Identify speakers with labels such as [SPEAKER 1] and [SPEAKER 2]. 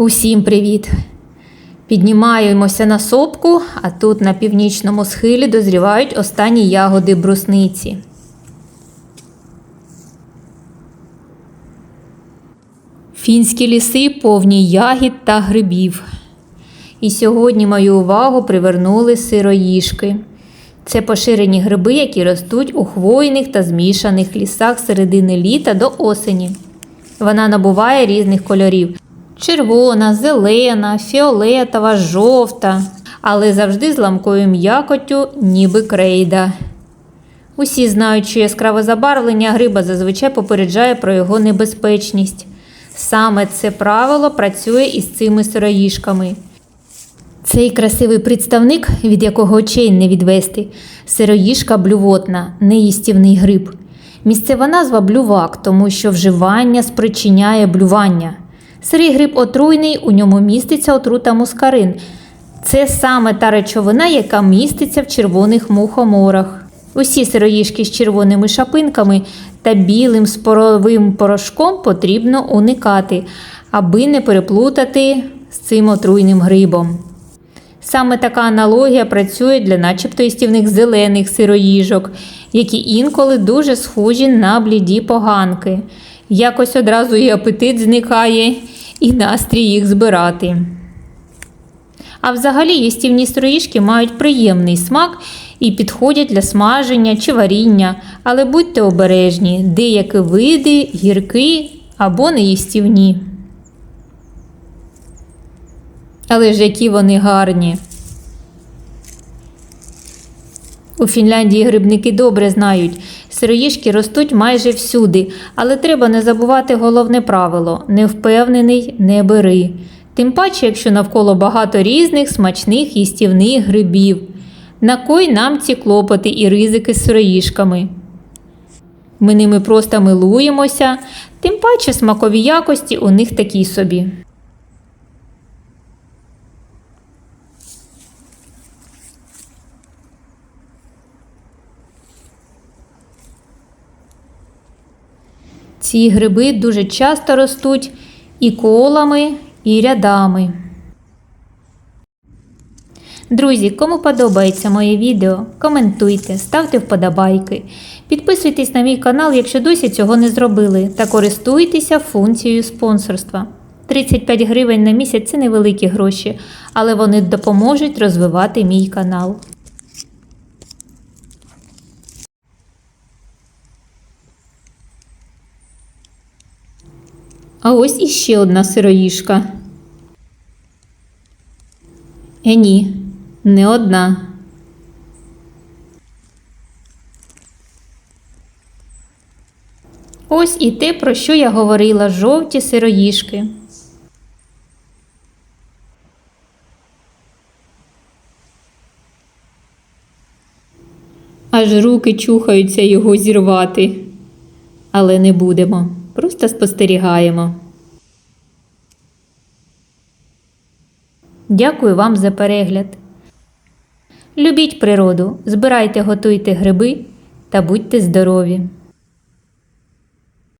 [SPEAKER 1] Усім привіт! Піднімаємося на сопку, а тут на північному схилі дозрівають останні ягоди брусниці. Фінські ліси повні ягід та грибів. І сьогодні мою увагу привернули сироїшки. Це поширені гриби, які ростуть у хвойних та змішаних лісах середини літа до осені. Вона набуває різних кольорів: червона, зелена, фіолетова, жовта, але завжди з ламкою м'якоттю, ніби крейда. Усі знають, що яскраве забарвлення гриба зазвичай попереджає про його небезпечність. Саме це правило працює із цими сироїшками. Цей красивий представник, від якого очей не відвести, сироїшка блювотна, неїстівний гриб. Місцева назва блювак, тому що вживання спричиняє блювання. Сирий гриб отруйний, у ньому міститься отрута мускарин. Це саме та речовина, яка міститься в червоних мухоморах. Усі сироїшки з червоними шапинками та білим споровим порошком потрібно уникати, аби не переплутати з цим отруйним грибом. Саме така аналогія працює для начебто істівних зелених сироїжок, які інколи дуже схожі на бліді поганки. Якось одразу і апетит зникає, і настрій їх збирати. А взагалі їстівні сироїжки мають приємний смак і підходять для смаження чи варіння, але будьте обережні, деякі види гіркі або неїстівні. Але ж які вони гарні. У Фінляндії грибники добре знають, сироїшки ростуть майже всюди, але треба не забувати головне правило невпевнений не бери. Тим паче, якщо навколо багато різних смачних їстівних грибів. На кой нам ці клопоти і ризики з сироїшками? Ми ними просто милуємося, тим паче смакові якості у них такі собі. Ці гриби дуже часто ростуть і колами, і рядами. Друзі, кому подобається моє відео, коментуйте, ставте вподобайки. Підписуйтесь на мій канал, якщо досі цього не зробили, та користуйтеся функцією спонсорства. 35 гривень на місяць це невеликі гроші, але вони допоможуть розвивати мій канал. А ось іще одна сироїшка. Е, ні, не одна. Ось і те, про що я говорила, жовті сироїшки. Аж руки чухаються його зірвати. Але не будемо, просто спостерігаємо. Дякую вам за перегляд. Любіть природу, збирайте, готуйте гриби та будьте здорові!